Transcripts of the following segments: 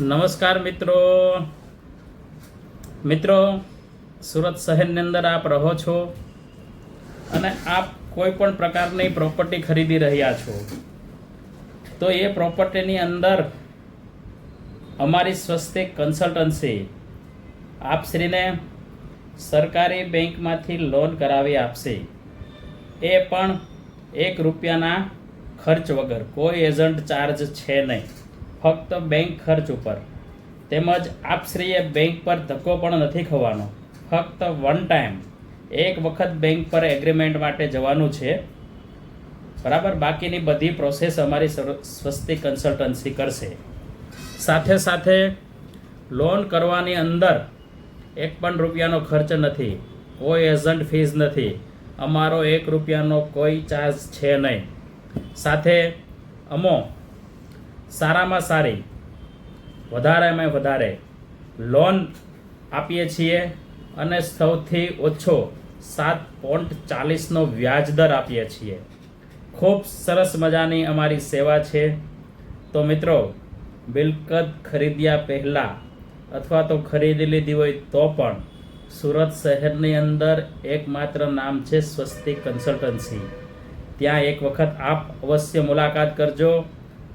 નમસ્કાર મિત્રો. મિત્રો, સુરત શહેરની અંદર આપ રહો છો અને આપ કોઈ પણ પ્રકારની પ્રોપર્ટી ખરીદી રહ્યા છો, તો એ પ્રોપર્ટીની અંદર અમારી સ્વસ્તિક કન્સલ્ટન્સી આપશ્રીને સરકારી બેંકમાંથી લોન કરાવી આપશે. એ પણ એક રૂપિયાના ખર્ચ વગર. કોઈ એજન્ટ ચાર્જ છે નહીં. ફક્ત બેંક ખર્ચ ઉપર. તેમજ આપશ્રીએ બેંક પર ધક્કો પણ નથી ખવાનો. ફક્ત વન ટાઈમ એક વખત બેંક પર એગ્રીમેન્ટ માટે જવાનું છે. બરાબર? બાકીની બધી પ્રોસેસ અમારી સ્વસ્તિ કન્સલ્ટન્સી કરશે. સાથે સાથે લોન કરવાની અંદર એક પણ રૂપિયાનો ખર્ચ નથી. કોઈ એજન્ટ ફીસ નથી. અમારો એક રૂપિયાનો કોઈ ચાર્જ છે નહીં. સાથે અમો સારામાં સારી, વધારેમાં વધારે લોન આપીએ છીએ અને સૌથી ઓછો સાત પોઈન્ટ ચાલીસનો વ્યાજ દર આપીએ છીએ. ખૂબ સરસ મજાની અમારી સેવા છે. તો મિત્રો, મિલકત ખરીદ્યા પહેલાં અથવા તો ખરીદી લીધી હોય તો પણ સુરત શહેરની અંદર એકમાત્ર નામ છે સ્વસ્તિક કન્સલ્ટન્સી. ત્યાં એક વખત આપ અવશ્ય મુલાકાત કરજો.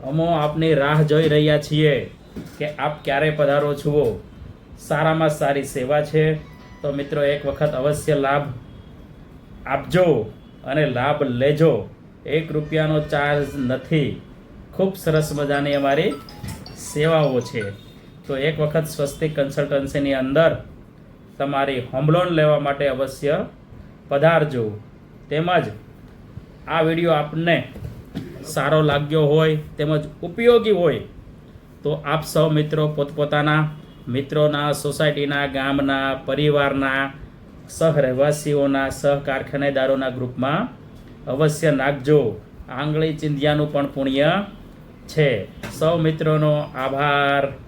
અમો આપની રાહ જોઈ રહ્યા છીએ કે આપ ક્યારે પધારો છો. સારામાં સારી સેવા છે. તો મિત્રો, એક વખત અવશ્ય લાભ આપજો અને લાભ લેજો. એક રૂપિયાનો ચાર્જ નથી. ખૂબ સરસ મજાની અમારી સેવાઓ છે. તો એક વખત સ્વસ્તિક કન્સલ્ટન્સીની અંદર તમારી હોમ લોન લેવા માટે અવશ્ય પધારજો. તેમજ આ વીડિયો આપને સારો લાગ્યો હોય તેમજ ઉપયોગી હોય, તો આપ સૌ મિત્રો પોતપોતાના મિત્રોના, સોસાયટીના, ગામના, પરિવારના સહ રહેવાસીઓના સહ કારખાનેદારોના ગ્રુપમાં અવશ્ય નાખજો. આંગળી ચિંધ્યાનું પણ પુણ્ય છે. સૌ મિત્રોનો આભાર.